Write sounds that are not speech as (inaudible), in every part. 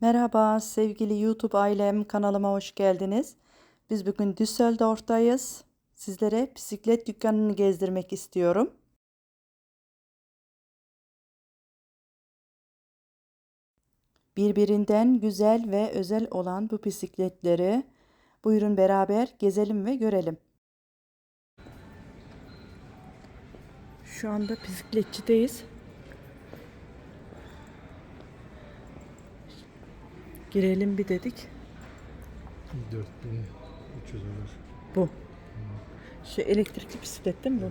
Merhaba sevgili YouTube ailem kanalıma hoş geldiniz. Biz bugün Düsseldorf'tayız. Sizlere bisiklet dükkanını gezdirmek istiyorum. Birbirinden güzel ve özel olan bu bisikletleri buyurun beraber gezelim ve görelim. Şu anda bisikletçideyiz. Girelim bir dedik. 4300 olur. Bu. Şu elektrikli bisiklet değil mi bu?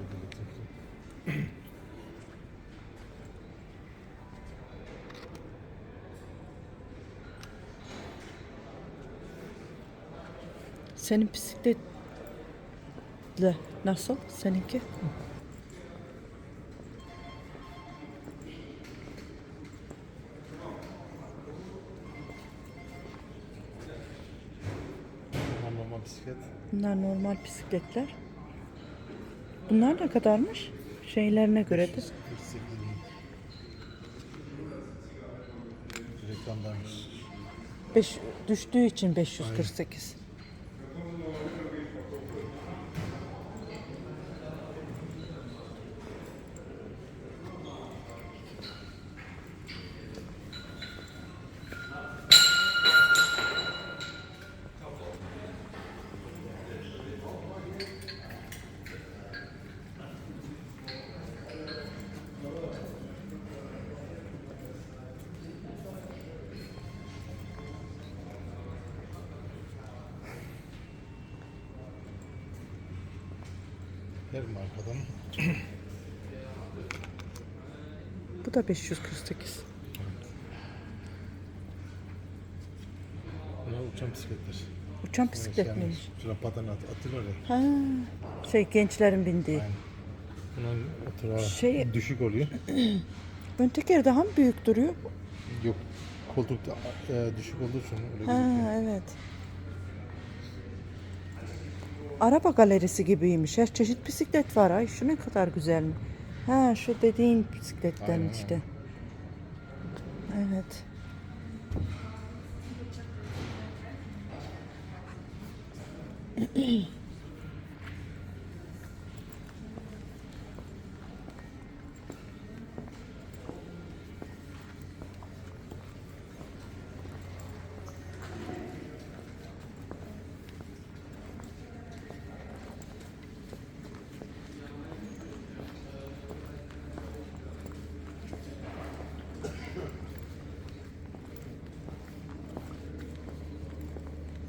Senin bisikletle nasıl? Seninki? Bisiklet. Bunlar normal bisikletler. Bunlar ne kadarmış? Şeylerine göre de. 48 bin. Reklamdaymış. Beş, düştüğü için 548. Her markadan. Bu da 548. Bunlar uçan bisikletler. Uçan bisiklet Yani miymiş? Şuna paten at, atıyorlar ya. Ha, şey gençlerin bindiği. Aynen. Bunun otura Şey- düşük oluyor. (clears throat) Ön teker daha mı büyük duruyor? Yok. Koltuk da, e, düşük olduğu için öyle Ha gözüküyor. evet. Araba galerisi gibiymiş. Her çeşit bisiklet var. Ay şu ne kadar güzel? Ha şu dediğin bisikletten Aynen, işte. Evet. (clears throat)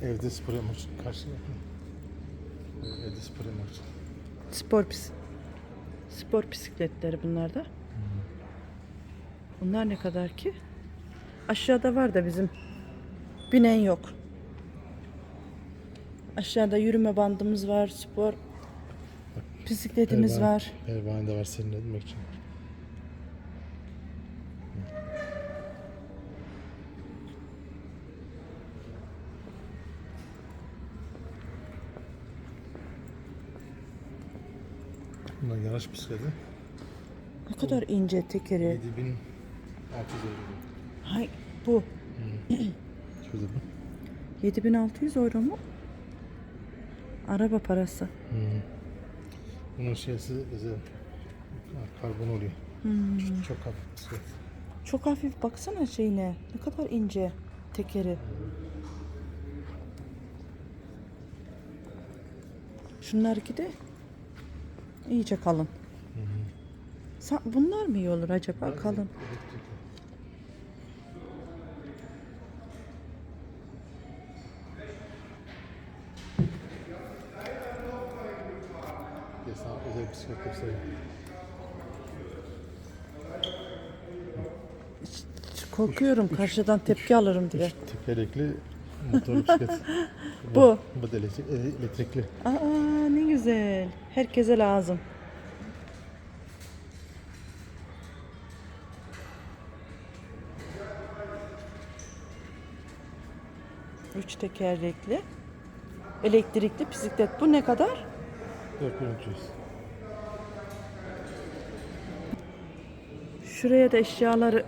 Evde spor yapmak için karşı. Evde spor yapmak için. Spor bis spor bisikletleri bunlar da. Bunlar ne kadar ki? Aşağıda var da bizim binen yok. Aşağıda yürüme bandımız var, spor bisikletimiz Pervane- var. Pervane de var serinletmek için. Bunlar yarış bisikleti. Ne kadar ince tekeri. 7600 euro. Hay bu (clears throat) Şurada bu. 7600 euro mu? Araba parası. Bunun şeysi özel. Karbon oluyor. Çok, çok hafif bisiklet. Çok hafif baksana şeyine. Ne kadar ince tekeri. Şunlarki de iyice kalın. Sa- Bunlar mı iyi olur acaba kalın? Bisiklet göstereyim. Korkuyorum karşıdan tepki alırım diye. Tekerlekli motorlu bisiklet. Bu. Bu da elektrik- e, elektrikli. Aa ne güzel. Herkese lazım. Üç tekerlekli. Elektrikli bisiklet. Bu ne kadar? 4300. Şuraya da eşyaları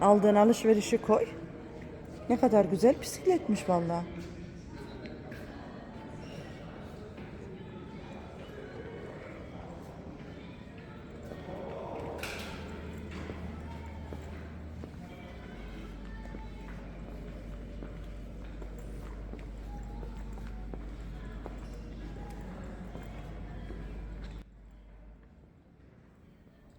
aldığın alışverişi koy. Ne kadar güzel bisikletmiş vallahi.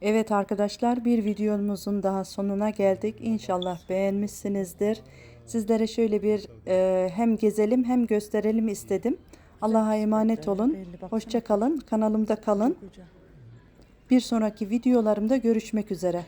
Evet arkadaşlar bir videomuzun daha sonuna geldik. İnşallah beğenmişsinizdir. Sizlere şöyle bir e, hem gezelim hem gösterelim istedim. Allah'a emanet olun. Hoşça kalın. Kanalımda kalın. Bir sonraki videolarımda görüşmek üzere.